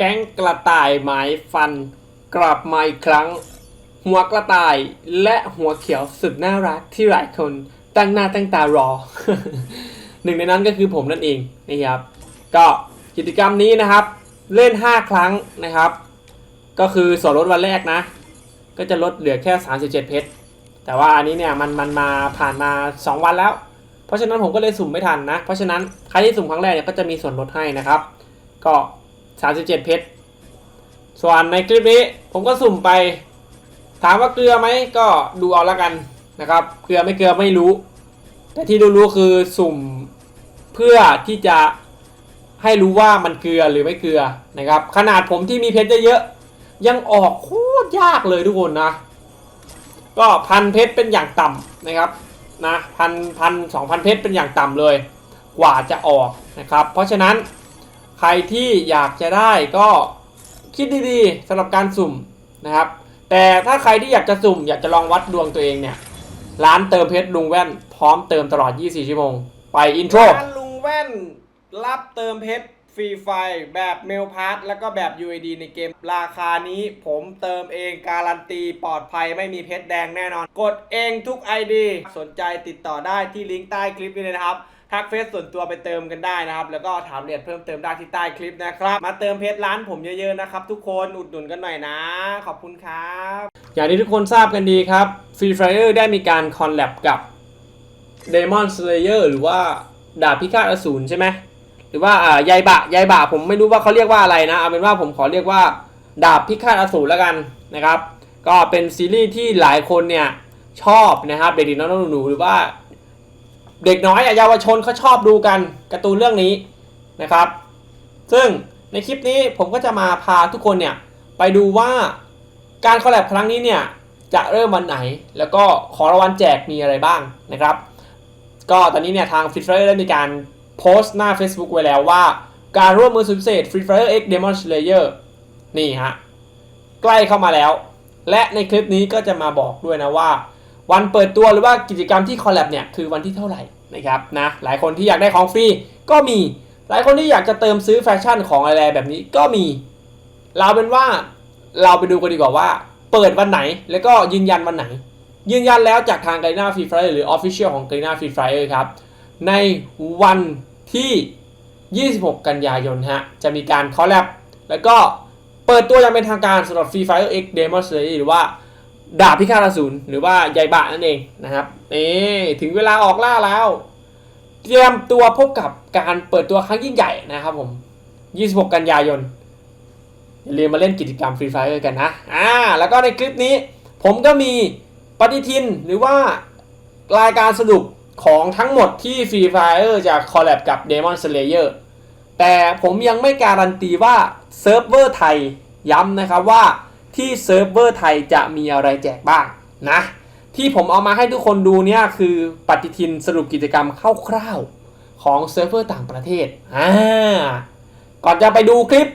แก๊งกระต่ายหมายฟัน กลับมาอีกครั้ง หัวกระต่ายและหัวเขียวสุดน่ารักที่หลายคนตั้งหน้าตั้งตารอ หนึ่งในนั้นก็คือผมนั่นเองนะครับ ก็กิจกรรมนี้นะครับ เล่น 5 ครั้งนะครับ ก็คือส่วนลดวันแรกนะ ก็จะลดเหลือแค่ 37 เพชรแต่ว่าอันนี้เนี่ยมันมันมาผ่านมา 2 วันแล้ว เพราะฉะนั้นผมก็เลยสุ่มไม่ทันนะ เพราะฉะนั้นใครที่สุ่มครั้งแรกเนี่ยก็จะมีส่วนลดให้นะครับ ก็ 37 เพชร ส่วนในคลิปนี้ผมก็สุ่มไป ถามว่าเกลือไหมก็ดูเอาละกันนะครับ เกลือไม่เกลือไม่รู้ แต่ที่รู้ๆคือสุ่มเพื่อที่จะให้รู้ว่ามันเกลือหรือไม่เกลือนะครับ ขนาดผมที่มีเพชรเยอะๆยังออกโคตรยากเลยทุกคนนะ ก็พันเพชรเป็นอย่างต่ำนะครับนะพันพันสองพันเพชรเป็นอย่างต่ำเลย กว่าจะออกนะครับ เพราะฉะนั้น ใครที่อยากจะได้ก็คิดดีๆสำหรับการสุ่มนะครับ แต่ถ้าใครที่อยากจะสุ่ม อยากจะลองวัดดวงตัวเองเนี่ย ร้านเติมเพชรลุงแว่น พร้อมเติมตลอด 24 ชั่วโมง ไปอินโทรร้านลุงแว่น รับเติมเพชรฟรีไฟแบบเมลพาร์ทแล้วก็แบบ UID ในเกมราคานี้ผมเติมเองการันตีปลอดภัยไม่มีเพชรแดงแน่นอน กดเองทุก ID สนใจติดต่อได้ที่ลิงก์ใต้คลิปนี้เลยนะครับ ทักเฟซส่วนตัวไปเติมกันได้นะครับ แล้วก็ถามเอียดเพิ่มเติมได้ที่ใต้คลิปนะครับ มาเติมเพชรร้านผมเยอะๆนะครับทุกคนอุดหนุนกันหน่อยนะ ขอบคุณครับ อย่างที่ทุกคนทราบกันดีครับ Free Fire ได้มีการคอลแลบกับ Demon Slayer หรือว่าดาบพิฆาตอสูรใช่ไหมหรือว่าอ่ายายบะยายบะผมไม่รู้ว่าเขาเรียกว่าอะไรนะเอาเป็นว่าผมขอเรียกว่า ดาบพิฆาตอสูรแล้วกันนะครับ ก็เป็นซีรีส์ที่หลายคนเนี่ยชอบนะครับเด็กๆน้องๆหนูๆหรือว่า เด็กน้อยเยาวชนเขาชอบดูกันการ์ตูนเรื่องนี้นะครับ ซึ่งในคลิปนี้ผมก็จะมาพาทุกคนเนี่ยไปดูว่าการคอลแลบครั้งนี้เนี่ยจะเริ่มวันไหน แล้วก็ของรางวัลแจกมีอะไรบ้างนะครับ ก็ตอนนี้เนี่ยทาง Free Fire ได้มีการโพสต์หน้า Facebook ไว้แล้วว่า การร่วมมือสุดพิเศษ Free Fire X Demon Slayer นี่ฮะ ใกล้เข้ามาแล้ว และในคลิปนี้ก็จะมาบอกด้วยนะว่า วันเปิดตัวหรือว่ากิจกรรมที่คอลแลบเนี่ยคือวันที่เท่าไหร่นะครับนะหลายคนที่อยากได้ของฟรีก็มี หลายคนที่อยากจะเติมซื้อแฟชั่นของอะไรแบบนี้ก็มี เราเป็นว่าเราไปดูกันดีกว่าว่า เปิดวันไหนแล้วก็ยืนยันวันไหน ยืนยันแล้วจากทาง g a r i n a Free Fire หรือ Official ของ g a r i n a Free Fire ครับในวันที่ 26 กันยายนฮะจะมีการคอลแลบแล้วก็เปิดตัวอย่างเป็นทางการสำหรับ Free Fire X Demon Slayer หรือว่า ดาบพิฆาตอสูรหรือว่ายายบะนั่นเองนะครับนี่ถึงเวลาออกล่าแล้ว เตรียมตัวพบกับการเปิดตัวครั้งยิ่งใหญ่นะครับผม 26 กันยายนอย่าลืมมาเล่นกิจกรรม Free Fire กันนะอ่าแล้วก็ในคลิปนี้ ผมก็มีปฏิทินหรือว่ารายการสรุปของทั้งหมดที่ Free Fire จะคอลแลบกับ Demon Slayer แต่ผมยังไม่การันตีว่าเซิร์ฟเวอร์ไทยย้ำนะครับว่า ที่เซิร์ฟเวอร์ไทยจะมีอะไรแจกบ้างนะที่ผมเอามาให้ทุกคนดูเนี่ยคือปฏิทินสรุปกิจกรรมคร่าวๆของเซิร์ฟเวอร์ต่างประเทศอ่าก่อนจะไปดูคลิป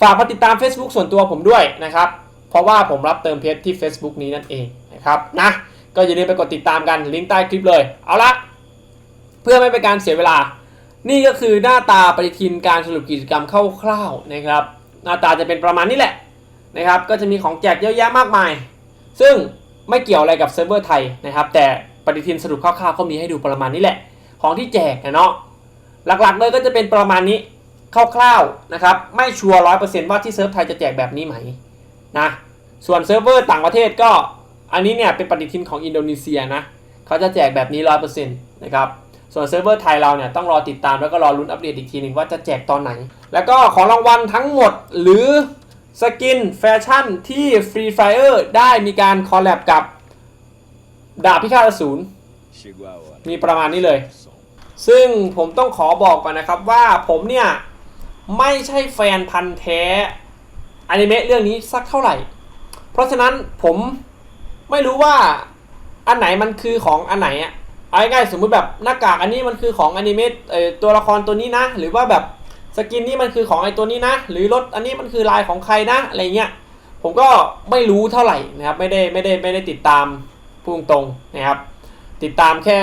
ฝากมาติดตาม Facebook ส่วนตัวผมด้วยนะครับ เพราะว่าผมรับเติมเพชรที่ Facebook นี้นั่นเองนะครับนะก็อย่าลืมไปกดติดตามกันลิงก์ใต้คลิปเลย เอาละเพื่อไม่เป็นการเสียเวลา นี่ก็คือหน้าตาปฏิทินการสรุปกิจกรรมคร่าวๆนะครับ หน้าตาจะเป็นประมาณนี้แหละ นะครับก็จะมีของแจกเยอะแยะมากมาย ซึ่งไม่เกี่ยวอะไรกับเซิร์ฟเวอร์ไทยนะครับแต่ปฏิทินสรุปคร่าวๆก็มีให้ดูประมาณนี้แหละ ของที่แจกนะเนาะหลักๆเลยก็จะเป็นประมาณนี้คร่าวๆนะครับไม่ชัวร์ร้อยเปอร์เซ็นต์ว่าที่เซิร์ฟไทยจะแจกแบบนี้ไหมนะส่วนเซิร์ฟเวอร์ต่างประเทศก็อันนี้เนี่ยเป็นปฏิทินของอินโดนีเซียนะเขาจะแจกแบบนี้ร้อยเปอร์เซ็นต์นะครับส่วนเซิร์ฟเวอร์ไทยเราเนี่ยต้องรอติดตามแล้วก็รอลุ้นอัปเดตอีกทีหนึ่งว่าจะแจกตอนไหน แล้วก็ของรางวัลทั้งหมดหรือ สกินแฟชั่นที่ Free Fire ได้มีการคอลแลบกับดาบพิฆาตอสูรมีประมาณนี้เลย ซึ่งผมต้องขอบอกก่อนนะครับว่าผมเนี่ยไม่ใช่แฟนพันธ์แท้อนิเมะเรื่องนี้สักเท่าไหร่ เพราะฉะนั้นผมไม่รู้ว่าอันไหนมันคือของอันไหนอะเอาง่ายๆสมมุติแบบหน้ากากอันนี้มันคือของอนิเมะตัวละครตัวนี้นะ หรือว่าแบบ สกินนี้มันคือของไอตัวนี้นะ หรือรถอันนี้มันคือลายของใครนะอะไรเงี้ยผมก็ไม่รู้เท่าไหร่นะครับ ไม่ได้ไม่ได้ไม่ได้ติดตามพูดตรงนะครับ ติดตามแค่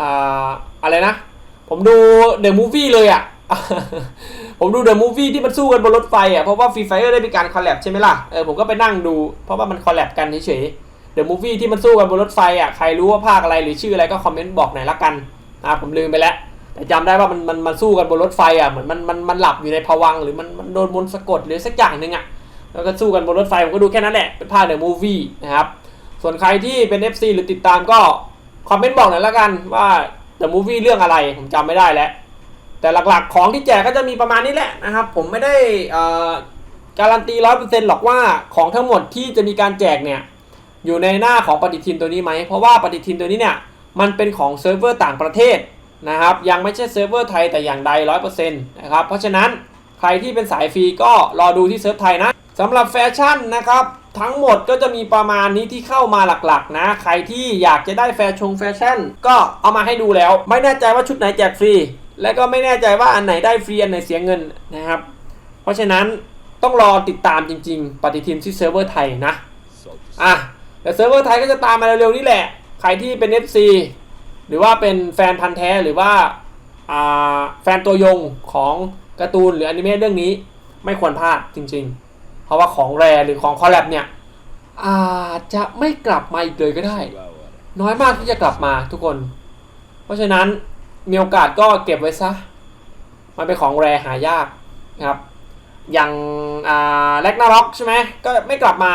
อ่อะไรนะ ผมดูเดอะมูฟวี่เลยอะ่ะ ผมดูเดอะมูฟวี่ที่มันสู้กันบนรถไฟอะเพราะว่าฟรีไฟเออร์ได้มีการคอลแลบใช่ไหมล่ะเออผมก็ไปนั่งดู เพราะว่ามันคอลแลบกันเฉยๆเดอะมูฟวี่ที่มันสู้กันบนรถไฟอะใครรู้ว่าภาคอะไรหรือชื่ออะไรก็คอมเมนต์บอกหน่อยละกันอ่าผมลืมไปแล้ว แต่จำได้ว่ามันมันมันสู้กันบนรถไฟอะเหมือนมันมันมันหลับอยู่ในภวังหรือมันมันโดนมนต์สะกดหรือสักอย่างหนึ่งอะแล้วก็สู้กันบนรถไฟผมก็ดูแค่นั้นแหละเป็นภาคเดอะมูฟวี่นะครับส่วนใครที่เป็น FC หรือติดตามก็คอมเมนต์บอกหน่อยละกันว่าเดอะมูฟวี่เรื่องอะไรผมจำไม่ได้แล้ว แต่หลักๆของที่แจกก็จะมีประมาณนี้แหละนะครับผมไม่ได้อ่อการันตีร้อยเปอร์เซ็นต์หรอกว่าของทั้งหมดที่จะมีการแจกเนี่ยอยู่ในหน้าของปฏิทินตัวนี้ไหมเพราะว่าปฏิทินตัวนี้เนี่ยมันเป็นของเซิร์ฟเวอร์ต่างประเทศ นะครับ ยังไม่ใช่เซิร์ฟเวอร์ไทยแต่อย่างใดร้อยเปอร์เซ็นต์นะครับ เพราะฉะนั้นใครที่เป็นสายฟรีก็รอดูที่เซิร์ฟไทยนะสำหรับแฟชั่นนะครับทั้งหมดก็จะมีประมาณนี้ที่เข้ามาหลักๆ นะ ใครที่อยากจะได้แฟชงแฟชั่น ก็เอามาให้ดูแล้ว ไม่แน่ใจว่าชุดไหนแจกฟรี และก็ไม่แน่ใจว่าอันไหนได้ฟรีอันไหนเสียเงินนะครับ เพราะฉะนั้นต้องรอติดตามจริง ๆ ปฏิทินที่เซิร์ฟเวอร์ไทยนะ อะแต่เซิร์ฟเวอร์ไทยก็จะตามมาเร็วๆนี่แหละ ใครที่เป็น FC หรือว่าเป็นแฟนพันธ์แท้หรือว่าแฟนตัวยงของการ์ตูนหรืออนิเมะเรื่องนี้ไม่ควรพลาดจริง ๆ เพราะว่าของแรหรือของคอลแลบเนี่ยอาจจะไม่กลับมาอีกเลยก็ได้ น้อยมากที่จะกลับมาทุกคน เพราะฉะนั้นมีโอกาสก็เก็บไว้ซะ มันเป็นของแรหายากนะครับ อย่างแลกนาร็อกใช่ไหมก็ไม่กลับมา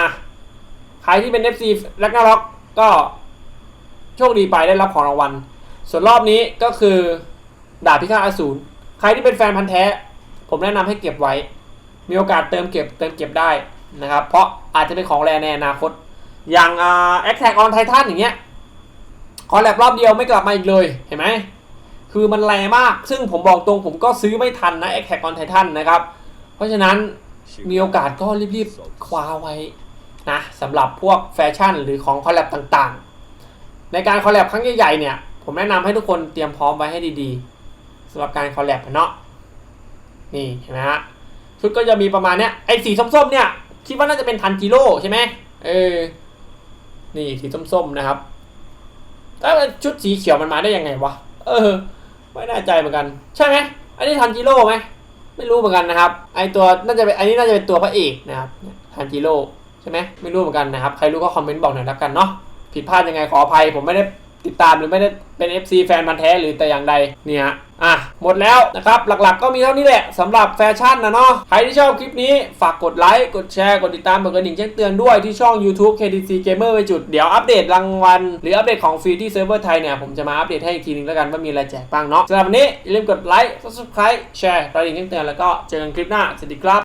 ใครที่เป็น FC แลกนาร็อกก็ โชคดีไปได้รับของรางวัล ส่วนรอบนี้ก็คือดาบพิฆาตอสูรใครที่เป็นแฟนพันธ์แท้ ผมแนะนำให้เก็บไว้ มีโอกาสเติมเก็บเติมเก็บได้นะครับ เพราะอาจจะเป็นของแรในอนาคต อย่างแอคแท็กออนไททันอย่างเงี้ยคอลแลบรอบเดียวไม่กลับมาอีกเลยเห็นไหมคือมันแรงมาก ซึ่งผมบอกตรงผมก็ซื้อไม่ทันนะแอคแท็กออนไททันนะครับ เพราะฉะนั้นมีโอกาสก็รีบๆคว้าไว้นะสำหรับพวกแฟชั่นหรือของคอลแลบต่างๆ ในการคอลแลบครั้งใหญ่ๆเนี่ย ผมแนะนำให้ทุกคนเตรียมพร้อมไว้ให้ดีๆสำหรับการคอลแลบเนาะนี่เห็นไหมฮะชุดก็จะมีประมาณเนี้ยไอ้สีส้มๆเนี่ยคิดว่าน่าจะเป็นทันจิโร่ใช่ไหมเออนี่สีส้มๆนะครับแล้วชุดสีเขียวมันมาได้ยังไงวะเออ ไม่แน่ใจเหมือนกัน ใช่ไหมอันนี้ทันจิโร่ไหมไม่รู้เหมือนกันนะครับไอตัวน่าจะเป็นอันนี้น่าจะเป็นตัวพระเอกนะครับทันจิโร่ใช่ไหมไม่รู้เหมือนกันนะครับ ใครรู้ก็คอมเมนต์บอกหน่อยละกันเนาะ ผิดพลาดยังไงขออภัย ผมไม่ได้ติดตามหรือไม่ได้เป็น FC แฟนมันธ์แท้หรือแต่อย่างใดเนี่ยอะหมดแล้วนะครับหลักๆก็มีเท่านี้แหละสำหรับแฟชั่นนะเนาะใครที่ชอบคลิปนี้ฝากกดไลค์กดแชร์กดติดตามกดกระดิ่งแจ้งเตือนด้วยที่ช่อง YouTube KTC Gamer ไปจุดเดี๋ยวอัปเดตรางวัลหรืออัปเดตของฟรีที่เซิร์ฟเวอร์ไทยเนี่ย ผมจะมาอัปเดตให้อีกทีนึงแล้วกันว่ามีอะไรแจกบ้างเนาะสำหรับวันนี้อย่าลืมกดไลค์ subscribe แชร์กระดิ่งแจ้งเตือนแล้วก็เจอกันคลิปหน้าสวัสดีครับ